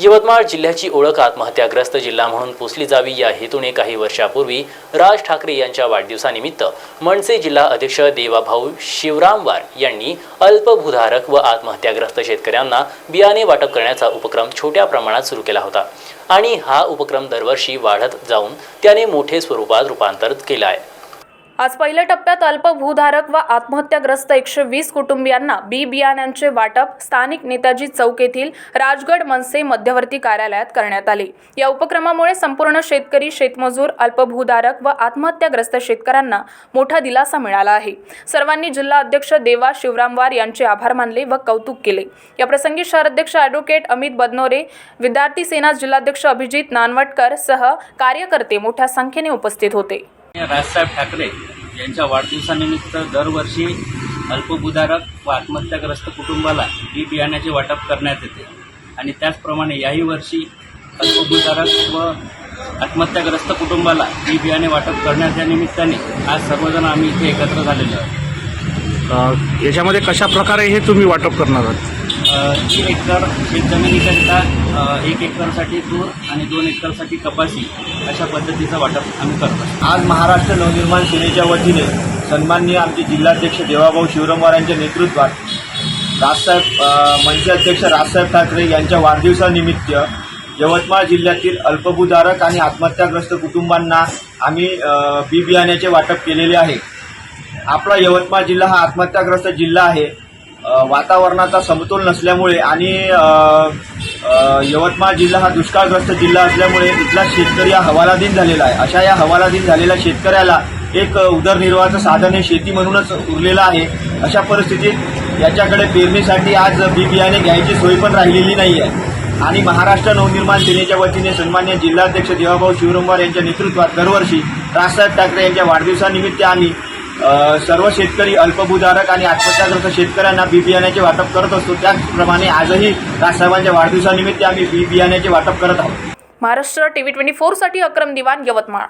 यवतमाळ जिल्ह्याची ओळख आत्महत्याग्रस्त जिल्हा म्हणून पुसली जावी या हेतूने काही वर्षापूर्वी राज ठाकरे यांच्या वाढदिवसानिमित्त मनसे जिल्हा अध्यक्ष देवाभाऊ शिवरामवार यांनी अल्पभूधारक व आत्महत्याग्रस्त शेतकऱ्यांना बियाणे वाटप करण्याचा उपक्रम छोट्या प्रमाणात सुरू केला होता आणि हा उपक्रम दरवर्षी वाढत जाऊन त्याने मोठे स्वरूपात रूपांतर केलं आहे. आज पहिल्या टप्प्यात अल्पभूधारक व आत्महत्याग्रस्त एकशे वीस कुटुंबियांना बी बियाण्यांचे वाटप स्थानिक नेताजी चौक येथील राजगड मनसे मध्यवर्ती कार्यालयात करण्यात आले. या उपक्रमामुळे संपूर्ण शेतकरी शेतमजूर अल्पभूधारक व आत्महत्याग्रस्त शेतकऱ्यांना मोठा दिलासा मिळाला आहे. सर्वांनी जिल्हा अध्यक्ष देवा शिवरामवार यांचे आभार मानले व कौतुक केले. या प्रसंगी शहराध्यक्ष ॲडव्होकेट अमित बदनोरे विद्यार्थी सेना जिल्हाध्यक्ष अभिजित नानवटकर सह कार्यकर्ते मोठ्या संख्येने उपस्थित होते. राजसाहेब ठाकरे यांच्या वाढदिवसानिमित्त दरवर्षी अल्पभूधारक व आत्महत्याग्रस्त कुटुंबाला बी बियाण्याचे वाटप करण्यात येते. आणि त्याचप्रमाणे याही वर्षी अल्पभूधारक व आत्महत्याग्रस्त कुटुंबाला बी बियाणे वाटप करण्याच्या निमित्ताने आज सर्वजण आम्ही इथे एकत्र झालेलो आहोत. याच्यामध्ये कशा प्रकारे हे तुम्ही वाटप करणार आहात? तीन एकर शेतजमिनीकरिता एक एकरसाठी तूर आणि दोन एकरसाठी कपाशी अशा पद्धतीचं वाटप आम्ही करतो. आज महाराष्ट्र नवनिर्माण सेनेच्या वतीने सन्माननीय आमचे जिल्हाध्यक्ष देवाभाऊ शिवरामवार यांच्या नेतृत्वात राजसाहेब मंच अध्यक्ष राजसाहेब ठाकरे यांच्या वाढदिवसानिमित्त यवतमाळ जिल्ह्यातील अल्पभूधारक आणि आत्महत्याग्रस्त कुटुंबांना आम्ही बी बियाण्याचे वाटप केलेले आहे. आपला यवतमाळ जिल्हा हा आत्महत्याग्रस्त जिल्हा आहे. वातावरणाचा समतोल नसल्यामुळे आणि यवतमाळ जिल्हा हा दुष्काळग्रस्त जिल्हा असल्यामुळे इथला शेतकरी हा हवालादीन झालेला आहे. अशा या हवालादीन झालेल्या शेतकऱ्याला एक उदरनिर्वाहाचं साधन हे शेती म्हणूनच उरलेलं आहे. अशा परिस्थितीत याच्याकडे पेरणीसाठी आज बी बियाणे घ्यायची सोय पण राहिलेली नाही आहे आणि महाराष्ट्र नवनिर्माण सेनेच्या वतीने सन्मान्य जिल्हाध्यक्ष देवाभाऊ शिवरंबार यांच्या नेतृत्वात दरवर्षी राजसाहेब ठाकरे यांच्या वाढदिवसानिमित्त आम्ही सर्व शेतकरी अल्पभूधारक आणि आत्महत्याग्रस्त शेतकऱ्यांना बी बियाण्याचे वाटप करत असतो. त्याचप्रमाणे आजही राजसाहेबांच्या वाढदिवसानिमित्त आम्ही बी बियाण्याचे वाटप करत आहोत. महाराष्ट्र टीव्ही ट्वेंटी फोरसाठी अक्रम दिवाण यवतमाळ.